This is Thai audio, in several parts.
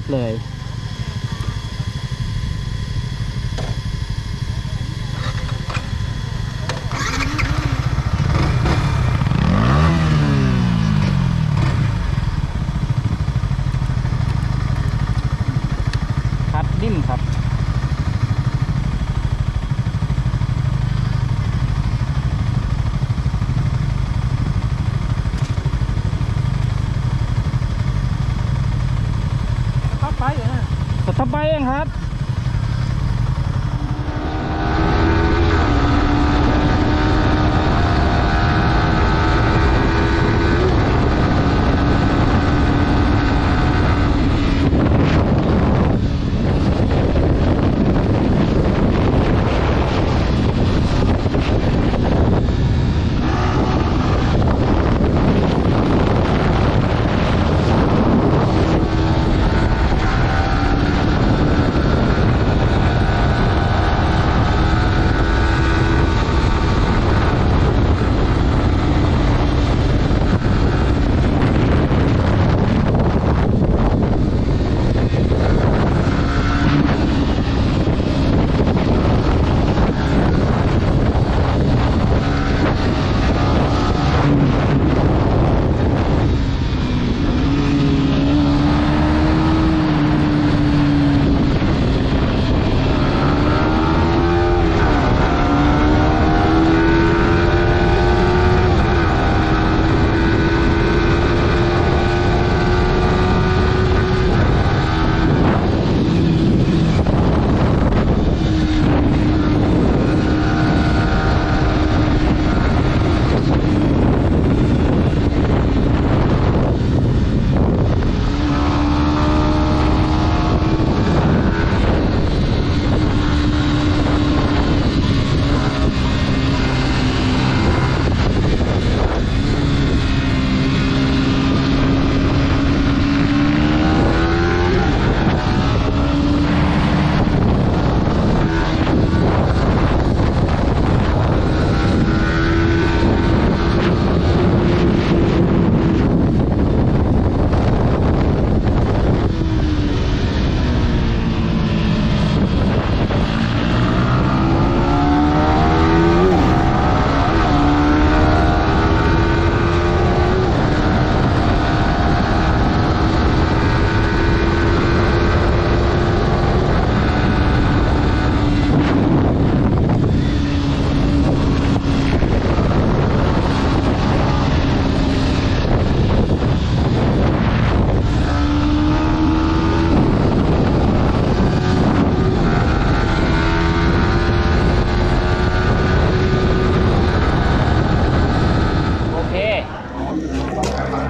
บเลย คัดนิ่มครับ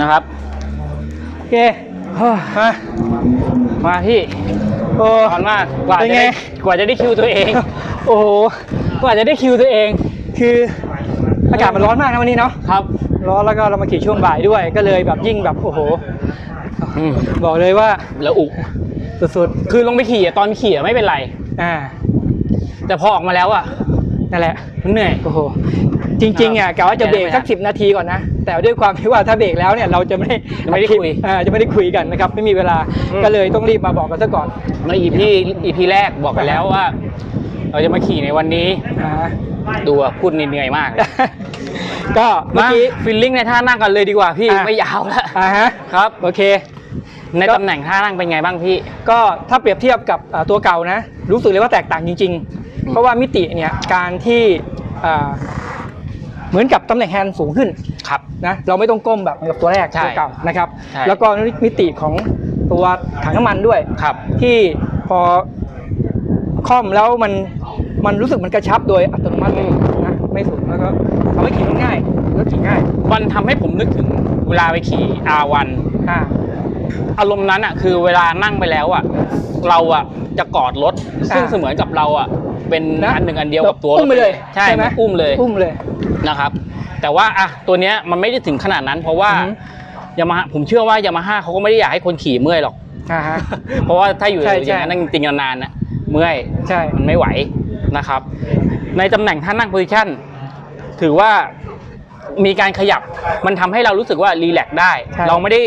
นะครับ โอเคเฮ้ยมามาพี่โอ้ร้อนมากกว่าเป็นจะไงได้กว่าจะได้คิวตัวเอง โอ้โหกว่าจะได้คิวตัวเอง คืออากาศมันร้อนมากนะวันนี้เนาะครับ ร้อนแล้วก็เรามาขี่ช่วงบ่ายด้วยก็เลยแบบยิ่งแบบโอ้โหอืมบอกเลยว่าแล้วอุสุดคือลงไปขี่อะตอนขี่อะไม่เป็นไรๆอ่า แต่พอออกมาแล้วอะนั่นแหละมันเหนื่อยโอ้โหจริงๆอะกะว่าจะเบรกสักไม่ได้สิบนาทีก่อนนะ แต่ด้วยความที่ว่าถ้าเบรกแล้วเนี่ยเราจะไม่ได้จะไม่ได้คุย อ่าจะไม่ได้คุยกันนะครับไม่มีเวลาอืม ก็เลยต้องรีบมาบอกกันซะก่อนในอีพีอีพีแรกบอกไปแล้วว่า เราจะมาขี่ในวันนี้อ่าดูอะพูดเหนื่อยๆมากเลยก็เมื่อมากี้ฟิลลิ่งในท่านั่งกันเลยดีกว่าพี่อะไม่ยาวแล้วอ่าฮะครับ โอเค ในก็ตำแหน่งท่านั่งเป็นไงบ้างพี่ ก็ถ้าเปรียบเทียบกับอ่าตัวเก่านะ รู้สึกเลยว่าแตกต่างจริงอืมๆเพราะว่ามิติเนี่ยการที่อ่า เหมือนกับตำแหน่งแฮนด์สูงขึ้นครับ นะเราไม่ต้องก้มแบบกับตัวแรกใช่ตัวเก่านะครับ ใช่ แล้วก็มิติของตัวถังน้ำมันด้วย ครับ ที่พอคล่อมแล้วมันมันรู้สึกมันกระชับโดยอัตโนมัติเลยนะไม่สูงแล้วก็ทำให้ขี่ง่ายแล้วขี่ง่ายมันทำให้ผมนึกถึงเวลาไปขี่ R1 อ่า อารมณ์นั้นอะคือเวลานั่งไปแล้วอะเราอะจะกอดรถ ซึ่งอ่า เสมือนกับเราอะ เป็นนะอันหนึ่งอันเดียวกับตัวรถอุ้มไปเลยใช่ใช่ไหม มันอุ้มเลยอุ้มเลย นะครับ แต่ว่าอะตัวเนี้ยมันไม่ได้ถึงขนาดนั้น เพราะว่าอือฮึ ยามาผมเชื่อว่ายามาฮ่าเขาก็ไม่ได้อยากให้คนขี่เมื่อยหรอก อ่าฮะ เพราะว่าถ้าอยู่ใช่อย่างนั้นใช่จริงๆนานๆน่ะเมื่อย ใช่ มันไม่ไหวนะครับ ในตำแหน่งท่านั่งโพซิชันถือว่ามีการขยับมันทำให้เรารู้สึกว่ารีแลกซ์ได้ ใช่เราไม่ได้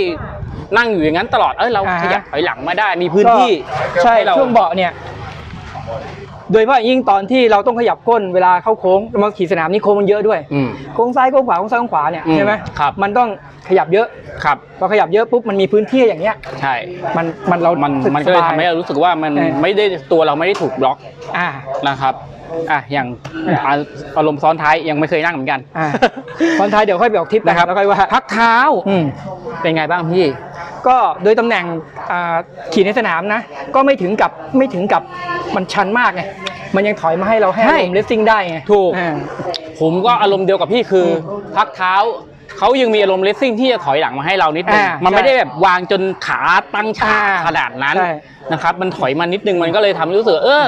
นั่งอยู่อย่างนั้นตลอดเอ้ยเราอ่าฮะ ขยับถอยหลังมาได้มีพื้นที่ก็ใช่ให้เราช่วงเบาะเนี่ย โดยเฉพาะอย่างยิ่งตอนที่เราต้องขยับก้นเวลาเข้าโค้งมาขี่สนามนี่โค้งมันเยอะด้วย อืม โค้งซ้ายโค้งขวาโค้งซ้ายโค้งขวาเนี่ยอืมใช่ไหมครับมันต้องขยับเยอะครับ พอขยับเยอะปุ๊บมันมีพื้นที่อย่างเงี้ย ใช่มันมันเรามันสึมันก็เลยสบาทำให้เรารู้สึกว่ามันเออไม่ได้ตัวเราไม่ได้ถูกบล็อกอ่า นะครับอะอย่างอะอารมณ์ซ้อนท้ายยังไม่เคยนั่งเหมือนกัน อ่า ตอนท้ายเดี๋ยวค่อยไปออกทริปนะครับ แล้วค่อยว่าพักเท้า อืมเป็นไงบ้างพี่ ก็โดยตำแหน่งอ่าขี่ในสนามนะ ก็ไม่ถึงกับไม่ถึงกับมันชันมากไงมันยังถอยมาให้เราให้ใช่อารมณ์เลสซิ่งได้ไงถูกอ่าผมก็อารมณ์เดียวกับพี่คืออพักเท้าเขายังมีอารมณ์เลสซิ่งที่จะถอยหลังมาให้เรานิดนึงอ่ามันไม่ใช่ได้แบบวางจนขาตั้งฉากอ่าขนาดนั้นใช่นะครับ มันถอยมานิดนึงมันก็เลยทำให้รู้สึกเออ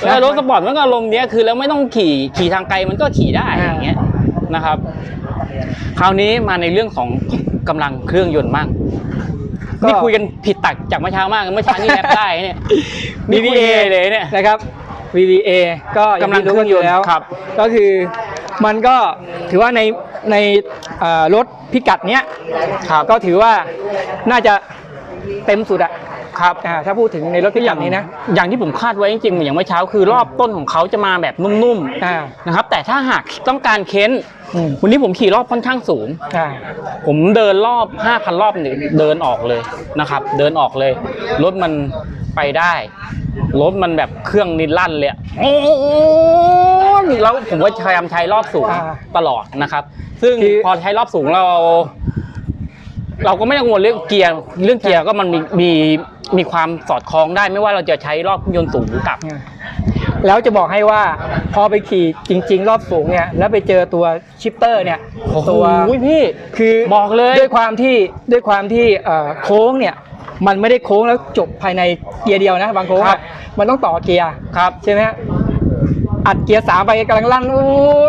เออนะรถสปอร์ตมันก็อารมณ์เนี้ยคือแล้วไม่ต้องขี่ขี่ทางไกลมันก็ขี่ได้อ่าอย่างเงี้ยนะครับ คราวนี้มาในเรื่องของกำลังเครื่องยนต์มั่งก็ นี่คุยกันผิดตักจากเมื่อเช้ามากเมื่อเช้านี่แรปได้เนี่ยนี่คุย VVA เลยเนี่ย นะครับ VVA ก็ย่ากำลังที่รู้กันอยู่แล้วครับ ก็คือมันก็ถือว่าในในเอ่อรถพิกัดเนี้ยครับก็ถือว่าน่าจะเต็มสุดอะ ครับอ่าถ้าพูดถึงในรถพิกัดนี้นะ อย่างที่ผมคาดไว้จริงๆอย่างเมื่อเช้าคือรอบต้นของเขาจะมาแบบนุ่มอ่าๆนะครับแต่ถ้าหากต้องการเค้น อืม วันนี้ผมขี่รอบค่อนข้างสูง อ่า ผมเดินรอบ 5,000 รอบเนี่ยเดินออกเลยนะครับ เดินออกเลย รถมันไปได้ รถมันแบบเครื่องนิลั่นเลยอะโอ้ยแล้วผมว่าพยายามใช้รอบสูงอ่าตลอดนะครับ ซึ่งคือ พอใช้รอบสูงเรา เราก็ไม่ต้องกังวลเรื่องเกียร์เรื่องเกียร์ก็มันมีมีมีความสอดคล้องได้ไม่ว่าเราจะใช้รอบเครื่องยนต์สูงหรือต่ำอ่าแล้วจะบอกให้ว่าพอไปขี่จริง ๆ รอบสูงเนี่ยแล้วไปเจอตัวชิปเตอร์เนี่ยตัวโอ้ยพี่คือบอกเลยด้วยความที่ด้วยความที่เอ่อโค้งเนี่ยมันไม่ได้โค้งแล้วจบภายในเกียร์เดียวนะบางโค้งครัอะบมันต้องต่อเกียร์ครับ ใช่ไหมฮะ อัดเกียร์สามไปกำลังลั่นอู้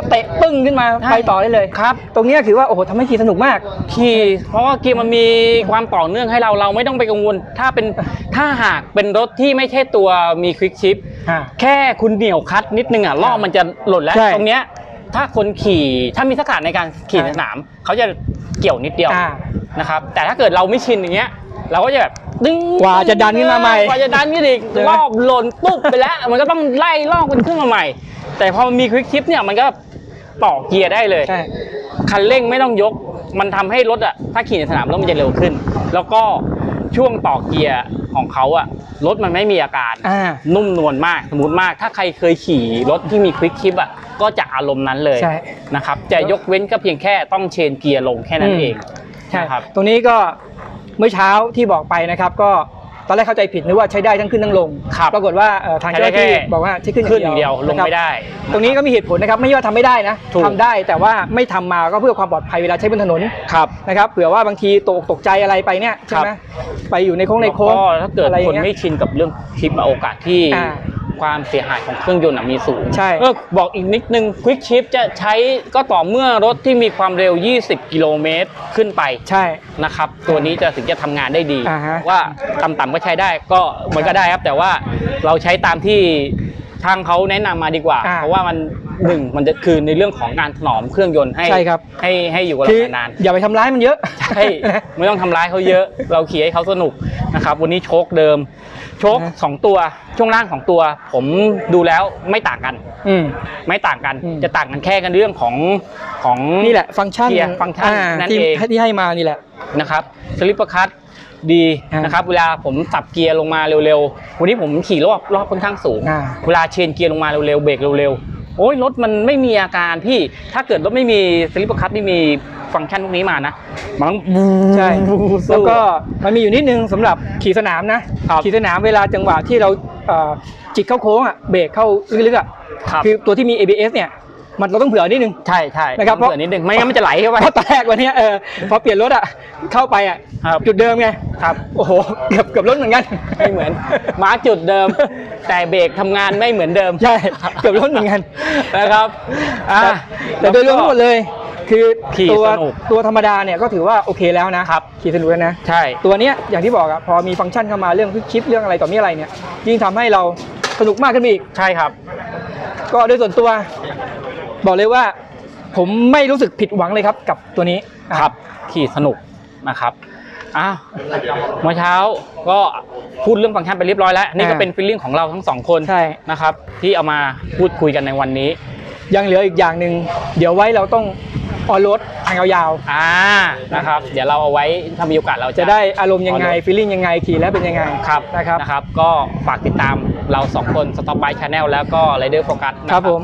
เตะปึ้งขึ้นมาใช่ ไปต่อได้เลยครับ ตรงเนี้ยถือว่าโอ้โหทำให้ขี่สนุกมาก ขี่เพราะว่าเกียร์มันมีความต่อเนื่องให้เราเราไม่ต้องไปกังวล ถ้าเป็นถ้าหากเป็นรถที่ไม่ใช่ตัวมีควิกชิปอ่าแค่คุณเหนี่ยวคัดนิดนึงอะล้อมันจะหล่นแล้ว ใช่ตรงเนี้ยถ้าคนขี่ถ้ามีทักษะในการขี่ในอ่าสนาม เขาจะเกี่ยวนิดเดียวอ่า นะครับ แต่ถ้าเกิดเราไม่ชินอย่างเงี้ย เราก็จะแบบดึงกว่าจะดันขึ้นมาใหม่กว่าจะดันขึ้นอีกใช่ไหมรอบหล่นปุ๊บไปแล้ว มันก็ต้องไล่ลอกมันขึ้นมาใหม่ แต่พอมันมีควิกชิปเนี่ยมันก็ต่อเกียร์ได้เลยใช่คันเร่งไม่ต้องยก มันทำให้รถอะถ้าขี่ในสนามรถมันจะเร็วขึ้น แล้วก็ช่วงต่อเกียร์ของเขาอะรถมันไม่มีอาการอ่านุ่มนวลมากสมมติมาก ถ้าใครเคยขี่รถที่มีควิกชิปอะก็จะอารมณ์นั้นเลยใช่นะครับจะยกเว้นก็เพียงแค่ต้องเชนเกียร์ลงแค่นั้นอืมเองใช่นะครับตรงนี้ก็ เมื่อเช้าที่บอกไปนะครับ ก็ตอนแรกเข้าใจผิดนึกว่าใช้ได้ทั้งขึ้นทั้งลง ครับปรากฏว่าเอ่อทางเจ้าหน้าที่ใช้ได้แค่ บอกว่าใช้ขึ้นขึ้นอย่างเดียวลงนะครับไม่ได้ตรงนี้ก็มีเหตุผลนะครับ ไม่ใช่ว่าทำไม่ได้นะถูก ทำได้แต่ว่าไม่ทำมาก็เพื่อความปลอดภัยเวลาใช้บนถนนครับ นะครับเผื่อว่าบางทีตกอกตกใจอะไรไปเนี่ยใช่ไหมไปอยู่ในโค้งในโค้งแล้วก็ถ้าเกิดอะไรอย่คงนงี้ย ไม่ชินกับเรื่องคลิปโอกาสที่อ่า ความเสียหายของเครื่องยนต์อะมีสูงใช่เออบอกอีกนิดนึงควิกชิปจะใช้ก็ต่อเมื่อรถที่มีความเร็ว 20 กิโลเมตรขึ้นไปใช่นะครับ ตัวนี้จะถึงจะทำงานได้ดี อ่าฮะ ว่าต่ำๆก็ใช้ได้ก็มันก็ได้ครับ แต่ว่าเราใช้ตามที่ทางเขาแนะนำมาดีกว่า อ่าเพราะว่ามันหนึ่งมันจะคือในเรื่องของการถนอมเครื่องยนต์ให้ใช่ครับ ให้ให้อยู่กับคือเรานานๆ อย่าไปทำร้ายมันเยอะ ใช่ ไม่ต้องทำร้ายเขาเยอะ เราขี่ให้เขาสนุกนะครับ วันนี้โชคเดิม โชคนะสองตัวช่วงล่างสองตัว ผมดูแล้วไม่ต่างกัน อืม ไม่ต่างกันอืม จะต่างกันแค่กันเรื่องของของนี่แหละฟังก์ชันเกียร์ฟังก์ชันอ่านั่นที่เองที่ให้มานี่แหละ นะครับสลิปเปอร์คัตดีอ่าน นะครับ เวลาผมสับเกียร์ลงมาเร็วๆ วันนี้ผมขี่รอบรอบค่อนข้างสูง อ่า เวลาเชนเกียร์ลงมาเร็วๆเบรกเร็วๆโอ้ยรถมันไม่มีอาการพี่ถ้าเกิดรถไม่มีสลิปเปอร์คัตไม่มี ฟังก์ชันพวกนี้มานะ มันต้องใช่สู้แล้วก็มันมีอยู่นิดนึงสำหรับขี่สนามนะครับขี่สนามเวลาจังหวะที่เราเอ่อจิกเข้าโค้งอะเบรกเข้าลึกๆอะครับคือตัวที่มี ABS เนี่ยมันเราต้องเผื่อนิดนึงใช่ใช่นะครับต้องเผื่อนิดนึงไม่งั้นมันจะไหลเข้าไปเพราะตอนแรกวันเนี้ยเออพอเปลี่ยนรถอะเข้าไปอะครับจุดเดิมไงครับโอ้โหเกือบเกือบรถเหมือนกันไม่เหมือนมาร์กจุดเดิม แต่เบรกทำงานไม่เหมือนเดิมใช่เกือบรถเหมือนกันนะครับอะแต่แต่โดยรวมทั้งหมดเลย คือขี่ตัวสนุกตัวธรรมดาเนี่ยก็ถือว่าโอเคแล้วนะครับ ขี่สนุกแล้วนะ ใช่ ตัวเนี้ยอย่างที่บอกอะพอมีฟังก์ชันเข้ามาเรื่องชิปเรื่องอะไรต่อมีอะไรเนี่ยยิ่งทำให้เราสนุกมากขึ้นไปอีก ใช่ครับ ก็โดยส่วนตัวบอกเลยว่า ผมไม่รู้สึกผิดหวังเลยครับกับตัวนี้อะครับ ขี่สนุกนะครับอ้าวเมื่อเช้าก็พูดเรื่องฟังก์ชันไปเรียบร้อยแล้ว นี่ก็อ่า เป็นฟีลลิ่งของเราทั้งสองคนใช่ นะครับ ที่เอามาพูดคุยกันในวันนี้ ยังเหลืออีกอย่างหนึ่งเดี๋ยวไว้เราต้อง ออนรถทางยาวอ่านะครับ เดี๋ยวเราเอาไว้ถ้ามีโอกาสเราๆจะได้อารมณ์ยังไง on road ฟีลลิ่งยังไงขี่แล้วเป็นยังไงครับนะครับ นะครับ ก็ฝากติดตามเราสองคน Stop by Channel แล้วก็ Rider Focus นะครับผม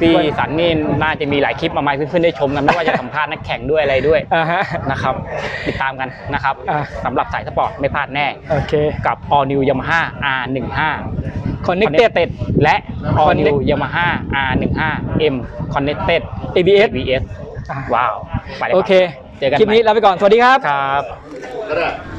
พี่สันนี่น่าจะมีหลายคลิปมาให้เพื่อนๆได้ชมกันไม่ว่าจะสัมภาษณ์นักแข่งด้วยอะไรด้วยอ่าฮะ นะครับติดตามกันนะครับอะ สำหรับสายสปอร์ตไม่พลาดแน่ โอเค กับ All New Yamaha R15 connected Connected และ All Connect New Yamaha R15M Connected ABS ABS อะ ว้าวไปเลยโอเคเจอกันคลิปนี้ใหม่ลาไปก่อน สวัสดีครับ ครับ Tada.